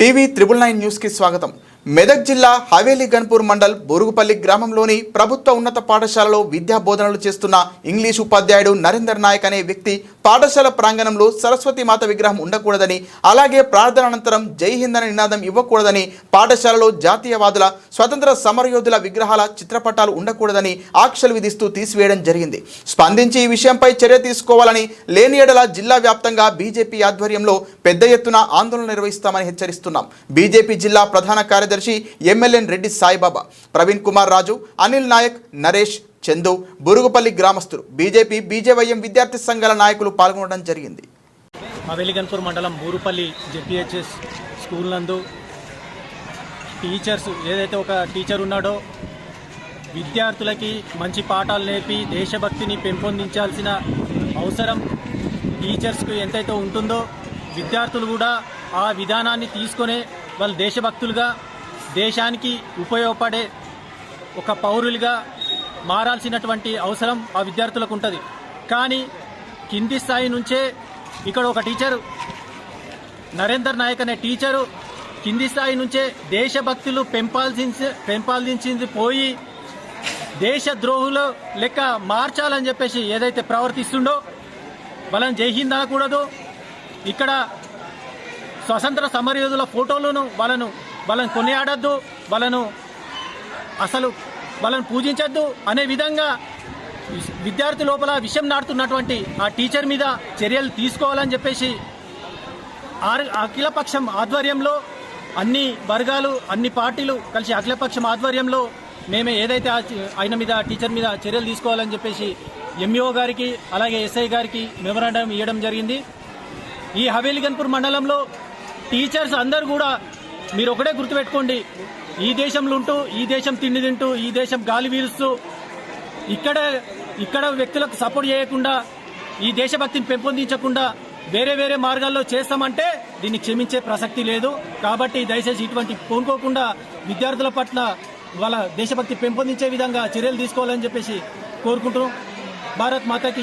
TV triple nine న్యూస్కి స్వాగతం. మెదక్ జిల్లా హవేలీ గన్పూర్ మండల్ బొరుగుపల్లి గ్రామంలోని ప్రభుత్వ ఉన్నత పాఠశాలలో విద్యా బోధనలు చేస్తున్న ఇంగ్లీష్ ఉపాధ్యాయుడు నరేందర్ నాయక్ అనే వ్యక్తి పాఠశాల ప్రాంగణంలో సరస్వతి మాత విగ్రహం ఉండకూడదని అలాగే ప్రార్థన అనంతరం జై హింద్ అనే నినాదం ఇవ్వకూడదని పాఠశాలలో జాతీయవాదుల స్వతంత్ర సమరయోధుల విగ్రహాల చిత్రపటాలు ఉండకూడదని ఆంక్షలు విధిస్తూ తీసివేయడం జరిగింది. స్పందించి ఈ విషయంపై చర్య తీసుకోవాలని లేని ఎడల జిల్లా వ్యాప్తంగా బీజేపీ ఆధ్వర్యంలో పెద్ద ఎత్తున ఆందోళన నిర్వహిస్తామని హెచ్చరిస్తున్నాం. బీజేపీ జిల్లా ప్రధాన కార్యదర్శి ఎమ్మెల్యేన్ రెడ్డి సాయిబాబా ప్రవీణ్ కుమార్ రాజు అనిల్ నాయక్ నరేష్ చందు బురుగుపల్లి గ్రామస్తులు. బీజేపీ బీజేవైఎం విద్యార్థి సంఘాల నాయకులు పాల్గొనడం జరిగింది. మా వెలిగన్పూర్ మండలం బూరుపల్లి జెపిహెచ్ఎస్ స్కూల్ నందు టీచర్స్ ఏదైతే ఒక టీచర్ ఉన్నాడో విద్యార్థులకి మంచి పాఠాలు నేర్పి దేశభక్తిని పెంపొందించాల్సిన అవసరం టీచర్స్కు ఎంతైతే ఉంటుందో విద్యార్థులు కూడా ఆ విధానాన్ని తీసుకొనే వాళ్ళు దేశభక్తులుగా దేశానికి ఉపయోగపడే ఒక పౌరులుగా మారాల్సినటువంటి అవసరం ఆ విద్యార్థులకు ఉంటుంది. కానీ కింది స్థాయి నుంచే ఇక్కడ ఒక టీచరు నరేందర్ నాయక్ అనే టీచరు కింది స్థాయి నుంచే దేశభక్తులు పెంపాల్సింది పెంపాల్సింది పోయి దేశద్రోహులు లెక్క మార్చాలని చెప్పేసి ఏదైతే ప్రవర్తిస్తుండో వాళ్ళని జై అనకూడదు. ఇక్కడ స్వతంత్ర సమరయోధుల ఫోటోలను వాళ్ళను వాళ్ళని కొనియాడద్దు. వాళ్ళను అసలు వాళ్ళని పూజించద్దు అనే విధంగా విద్యార్థి లోపల విషయం నాటుతున్నటువంటి ఆ టీచర్ మీద చర్యలు తీసుకోవాలని చెప్పేసి అఖిలపక్షం ఆధ్వర్యంలో అన్ని వర్గాలు అన్ని పార్టీలు కలిసి అఖిలపక్షం ఆధ్వర్యంలో మేము ఏదైతే ఆ ఆయన మీద టీచర్ మీద చర్యలు తీసుకోవాలని చెప్పేసి ఎంఈఓ గారికి అలాగే ఎస్ఐ గారికి మెమరాండం ఇవ్వడం జరిగింది. ఈ హవేలిగన్పూర్ మండలంలో టీచర్స్ అందరూ కూడా మీరు ఒకటే గుర్తుపెట్టుకోండి. ఈ దేశంలో ఉంటూ ఈ దేశం తిండి తింటూ ఈ దేశం గాలి వీలుస్తూ ఇక్కడ ఇక్కడ వ్యక్తులకు సపోర్ట్ చేయకుండా ఈ దేశభక్తిని పెంపొందించకుండా వేరే వేరే మార్గాల్లో చేస్తామంటే దీన్ని క్షమించే ప్రసక్తి లేదు. కాబట్టి దయచేసి ఇటువంటి కోనుకోకుండా విద్యార్థుల పట్ల వాళ్ళ దేశభక్తి పెంపొందించే విధంగా చర్యలు తీసుకోవాలని చెప్పేసి కోరుకుంటున్నాం. భారత్ మాతాకి